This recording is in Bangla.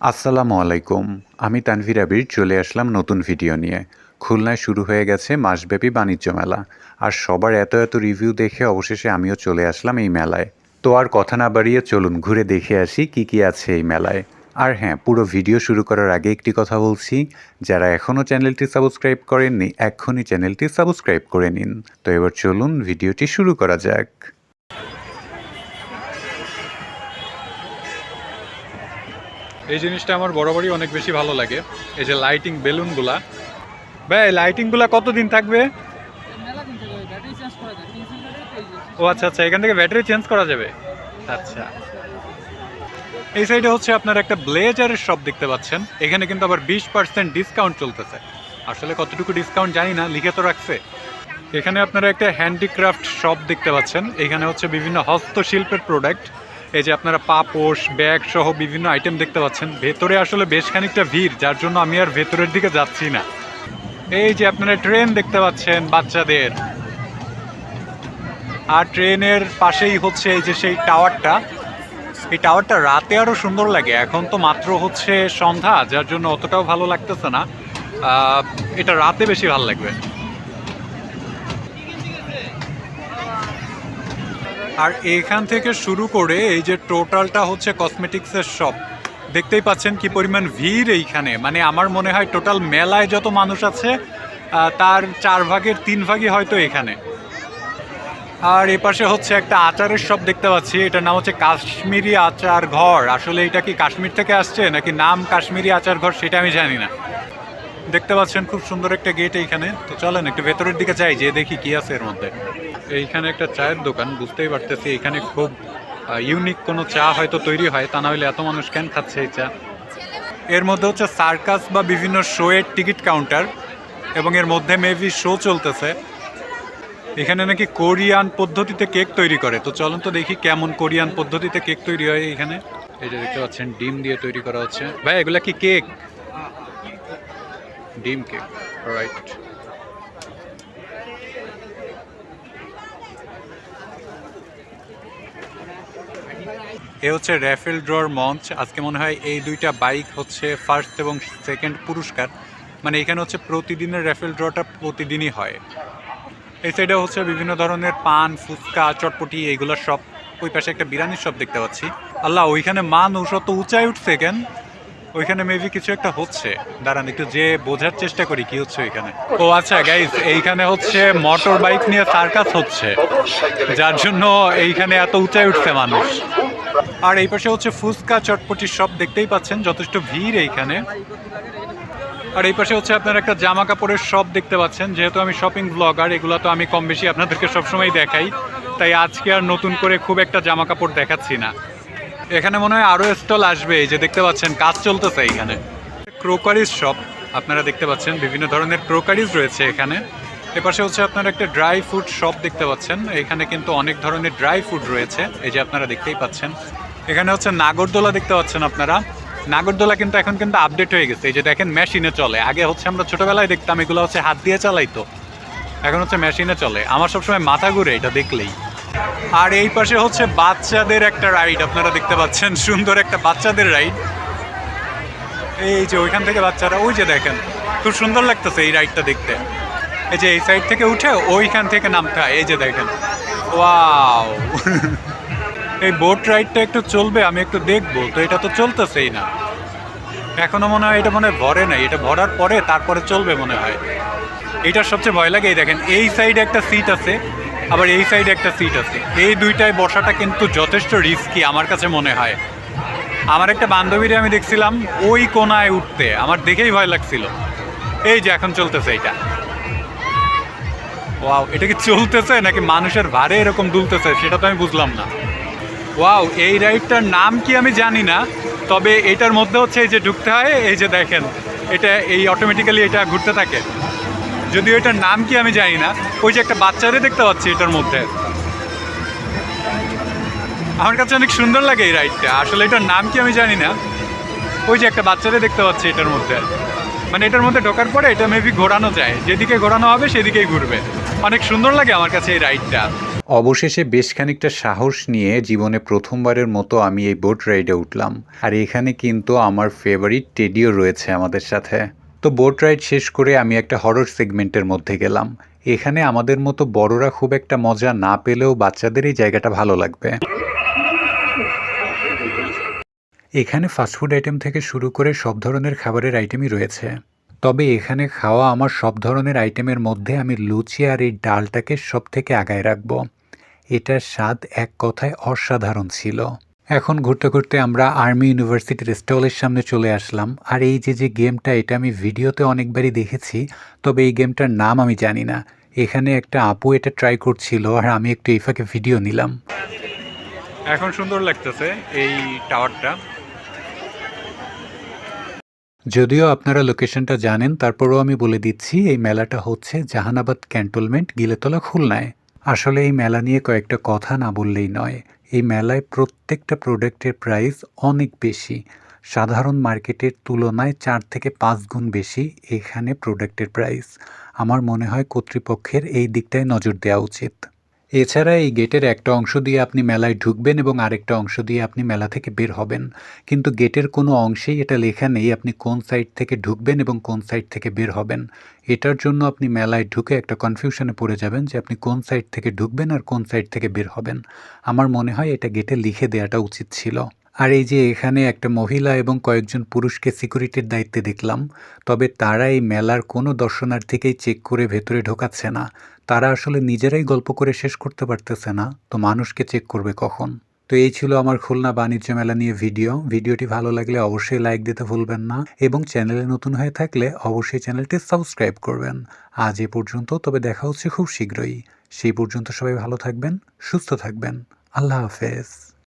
আসসালামু আলাইকুম। আমি তানভীর আবির, চলে আসলাম নতুন ভিডিও নিয়ে। খুলনায় শুরু হয়ে গেছে মাসব্যাপী বাণিজ্য মেলা। আর সবার এত এত রিভিউ দেখে অবশেষে আমিও চলে আসলাম এই মেলায়। তো আর কথা না বাড়িয়ে চলুন ঘুরে দেখে আসি কি কি আছে এই মেলায়। আর হ্যাঁ পুরো ভিডিও শুরু করার আগে একটি কথা বলছি। যারা এখনও চ্যানেলটি সাবস্ক্রাইব করেননি, এক্ষুনি চ্যানেলটি সাবস্ক্রাইব করে নিন। তো এবার চলুন ভিডিওটি শুরু করা যাক। এই জিনিসটা আমার বরাবরই অনেক বেশি ভালো লাগে। এই যে লাইটিং বেলুনগুলা। ভাই লাইটিংগুলা কতদিন থাকবে? ও আচ্ছা আচ্ছা এখান থেকে ব্যাটারি চেঞ্জ করা যাবে। আচ্ছা। এই সাইডে হচ্ছে আপনার একটা ব্লেজারের শপ দেখতে পাচ্ছেন। এখানে কিন্তু আবার বিশ পার্সেন্ট ডিসকাউন্ট চলতেছে। আসলে কতটুকু ডিসকাউন্ট জানি না, লিখে তো রাখছে। এখানে আপনারা একটা হ্যান্ডিক্রাফট শপ দেখতে পাচ্ছেন। এখানে হচ্ছে বিভিন্ন হস্তশিল্পের প্রোডাক্ট এই যে আপনারা পাপোশ, ব্যাগ সহ বিভিন্ন আইটেম দেখতে পাচ্ছেন। ভেতরে আসলে বেশ খানিকটা ভিড়, যার জন্য আমি আর ভেতরের দিকে যাচ্ছি না। এই যে আপনারা ট্রেন দেখতে পাচ্ছেন বাচ্চাদের। আর ট্রেনের পাশেই হচ্ছে এই যে সেই টাওয়ারটা। এই টাওয়ারটা রাতে আরও সুন্দর লাগে। এখন তো মাত্র হচ্ছে সন্ধ্যা, যার জন্য অতটাও ভালো লাগতেছে না। এটা রাতে বেশি ভালো লাগবে। আর এখান থেকে শুরু করে এই যে টোটালটা হচ্ছে কসমেটিক্সের শপ দেখতেই পাচ্ছেন কি পরিমাণ ভিড় এইখানে। মানে আমার মনে হয় টোটাল মেলায় যত মানুষ আছে তার চার ভাগের তিন ভাগই হয়তো এখানে। আর এ পাশে হচ্ছে একটা আচারের শপ দেখতে পাচ্ছি, এটার নাম হচ্ছে কাশ্মীরি আচার ঘর। আসলে এটা কি কাশ্মীর থেকে আসছে, নাকি নাম কাশ্মীরি আচার ঘর সেটা আমি জানি না। দেখতে পাচ্ছেন খুব সুন্দর একটা গেট এইখানে। তো চলেন একটু ভেতরের দিকে যাই যে দেখি কি আছে এর মধ্যে। এইখানে একটা চায়ের দোকান, বুঝতেই পারতেছি এখানে খুব ইউনিক কোনো চা হয়তো তৈরি হয়, তা না হলে এত মানুষ কেন খাচ্ছে এই চা? এর মধ্যে হচ্ছে সার্কাস বা বিভিন্ন শোয়ের টিকিট কাউন্টার, এবং এর মধ্যে মেবি শো চলতেছে। এখানে নাকি কোরিয়ান পদ্ধতিতে কেক তৈরি করে। তো চলুন তো দেখি কেমন কোরিয়ান পদ্ধতিতে কেক তৈরি হয় এখানে যে দেখতে পাচ্ছেন, ডিম দিয়ে তৈরি করা হচ্ছে। ভাই, এগুলা কি কেক? ডিম কেক রাইট এ হচ্ছে র্যাফেল ড্রর মঞ্চ। আজকে মনে হয় এই দুইটা বাইক হচ্ছে ফার্স্ট এবং সেকেন্ড পুরস্কার। মানে এখানে হচ্ছে প্রতিদিনের র্যাফেল ড্রটা প্রতিদিনই হয়। এই সাইডে হচ্ছে বিভিন্ন ধরনের পান, ফুচকা, চটপটি এইগুলো সব ওই পাশে একটা বিরিয়ানির শপ দেখতে পাচ্ছি। আল্লাহ, ওইখানে মান ঔষধ তো উঁচাই উঠছে কেন? ওইখানে মেবি কিছু একটা হচ্ছে। দাঁড়ান, একটু যে বোঝার চেষ্টা করি কি হচ্ছে ওইখানে। ও আচ্ছা গাইজ এইখানে হচ্ছে মোটর বাইক নিয়ে সার্কাস হচ্ছে। যার জন্য এইখানে এত উঁচাই উঠছে মানুষ। আর এই পাশে হচ্ছে ফুচকা চটপটির শপ দেখতেই পাচ্ছেন, যথেষ্ট ভিড় এইখানে। আর এই পাশে হচ্ছে আপনার একটা জামা কাপড়ের শপ দেখতে পাচ্ছেন, যেহেতু আমি শপিং ব্লগার এগুলো তো আমি কম বেশি আপনাদেরকে সবসময় দেখাই। তাই আজকে আর নতুন করে খুব একটা জামা কাপড় দেখাচ্ছি না। এখানে মনে হয় আরও স্টল আসবে, এই যে দেখতে পাচ্ছেন, কাজ চলতেছে এখানে ক্রোকারিজ শপ আপনারা দেখতে পাচ্ছেন, বিভিন্ন ধরনের ক্রোকারিজ রয়েছে এখানে। এপাশে হচ্ছে আপনারা একটা ড্রাই ফুড শপ দেখতে পাচ্ছেন। এখানে কিন্তু অনেক ধরনের ড্রাই ফুড রয়েছে। এই যে আপনারা দেখতেই পাচ্ছেন। এখানে হচ্ছে নাগরদোলা দেখতে পাচ্ছেন আপনারা। নাগরদোলা কিন্তু এখন কিন্তু আপডেট হয়ে গেছে। এই যে দেখেন মেশিনে চলে। আগে হচ্ছে আমরা ছোটবেলায় দেখতাম এগুলো হচ্ছে হাত দিয়ে চালাইতো। এখন হচ্ছে মেশিনে চলে। আমার সবসময় মাথা ঘুরে এটা দেখলেই। আর এই পাশে হচ্ছে বাচ্চাদের একটা রাইড আপনারা দেখতে পাচ্ছেন। সুন্দর একটা বাচ্চাদের রাইড এই যে ওইখান থেকে বাচ্চারা, ওই যে দেখেন, খুব সুন্দর লাগতেছে এই রাইডটা দেখতে। এই যে এই সাইড থেকে উঠে ওইখান থেকে নামতে হয়, এই যে দেখেন। ওয়াও এই বোট রাইডটা একটু চলবে, আমি একটু দেখব, তো এটা তো চলতেছেই না। এখনও মনে হয় এটা মনে হয় ভরে নাই, এটা ভরার পরে তারপরে চলবে মনে হয়। এটার সবচেয়ে ভয় লাগে, এই দেখেন, এই সাইডে একটা সিট আছে, আবার এই সাইডে একটা সিট আছে। এই দুইটায় বসাটা কিন্তু যথেষ্ট রিস্কি আমার কাছে মনে হয়। আমার একটা বান্ধবীরে আমি দেখছিলাম, ওই কোনায় উঠতে, আমার দেখেই ভয় লাগছিল। এই যে এখন চলতেছে এটা ওয়াও, এটা কি চলতেছে নাকি মানুষের ভারে এরকম দুলতেছে? সেটা তো আমি বুঝলাম না। ওয়াও, এই রাইডটার নাম কি আমি জানি না, তবে এটার মধ্যে হচ্ছে এই যে ঢুকতে হয়, এই যে দেখেন, এটা এই অটোমেটিক্যালি এটা ঘুরতে থাকে। যদিও এটার নাম কি আমি জানি না, ওই যে একটা বাচ্চারে দেখতে পাচ্ছি এটার মধ্যে। আমার কাছে অনেক সুন্দর লাগে এই রাইডটা, আসলে এটার নাম কি আমি জানি না। ওই যে একটা বাচ্চারে দেখতে পাচ্ছি এটার মধ্যে। মানে এটার মধ্যে ঢোকার পরে এটা মেবি ঘোরানো যায়, যেদিকে ঘোরানো হবে সেদিকেই ঘুরবে। অনেক সুন্দর লাগে আমার কাছে এই রাইডটা। অবশেষে বেশ খানিকটা সাহস নিয়ে জীবনে প্রথমবারের মতো আমি এই বোট রাইডে উঠলাম। আর এখানে কিন্তু আমার ফেভারিট টেডিও রয়েছে আমাদের সাথে। তো বোট রাইড শেষ করে আমি একটা হরর সেগমেন্টের মধ্যে গেলাম। এখানে আমাদের মতো বড়রা খুব একটা মজা না পেলেও বাচ্চাদের এই জায়গাটা ভালো লাগবে। এখানে ফাস্টফুড আইটেম থেকে শুরু করে সব ধরনের খাবারের আইটেমই রয়েছে। তবে এখানে খাওয়া আমার সব ধরনের আইটেমের মধ্যে আমি লুচি আর এই ডালটাকে সব থেকে আগায় রাখব। এটার স্বাদ এক কথায় অসাধারণ ছিল। এখন ঘুরতে ঘুরতে আমরা আর্মি ইউনিভার্সিটির স্টলের সামনে চলে আসলাম। আর এই যে যে গেমটা, এটা আমি ভিডিওতে অনেকবারই দেখেছি, তবে এই গেমটার নাম আমি জানি না। এখানে একটা আপু এটা ট্রাই করছিল, আর আমি একটু এই ফাঁকে ভিডিও নিলাম। এখন সুন্দর লাগতেছে এই টাওয়ারটা যদিও আপনারা লোকেশনটা জানেন, তারপরেও আমি বলে দিচ্ছি, এই মেলাটা হচ্ছে জাহানাবাদ ক্যান্টনমেন্ট গিলেতলা খুলনায়। আসলে এই মেলা নিয়ে কয়েকটা কথা না বললেই নয়। এই মেলায় প্রত্যেকটা প্রোডাক্টের প্রাইস অনেক বেশি। সাধারণ মার্কেটের তুলনায় চার থেকে পাঁচ গুণ বেশি এখানে প্রোডাক্টের প্রাইস। আমার মনে হয় কর্তৃপক্ষের এই দিকটায় নজর দেওয়া উচিত। এছাড়া এই গেটের একটা অংশ দিয়ে আপনি মেলায় ঢুকবেন এবং আরেকটা অংশ দিয়ে আপনি মেলা থেকে বের হবেন। কিন্তু গেটের কোনো অংশেই এটা লেখা নেই আপনি কোন সাইড থেকে ঢুকবেন এবং কোন সাইড থেকে বের হবেন। এটার জন্য আপনি মেলায় ঢুকে একটা কনফিউশনে পড়ে যাবেন যে আপনি কোন সাইড থেকে ঢুকবেন আর কোন সাইড থেকে বের হবেন। আমার মনে হয় এটা গেটে লিখে দেওয়াটা উচিত ছিল। আর এই যে এখানে একটা মহিলা এবং কয়েকজন পুরুষকে সিকিউরিটির দায়িত্বে দেখলাম, তবে তারা এই মেলার কোনো দর্শনার্থীকেই চেক করে ভেতরে ঢোকাচ্ছে না। তারা আসলে নিজেরাই গল্প করে শেষ করতে পারতেছে না, তো মানুষকে চেক করবে কখন? তো এই ছিল আমার খুলনা বাণিজ্য মেলা নিয়ে ভিডিও। ভিডিওটি ভালো লাগলে অবশ্যই লাইক দিতে ভুলবেন না এবং চ্যানেলে নতুন হয়ে থাকলে অবশ্যই চ্যানেলটি সাবস্ক্রাইব করবেন। আজ এ পর্যন্ত, তবে দেখা হচ্ছে খুব শীঘ্রই। সেই পর্যন্ত সবাই ভালো থাকবেন, সুস্থ থাকবেন। আল্লাহ হাফেজ।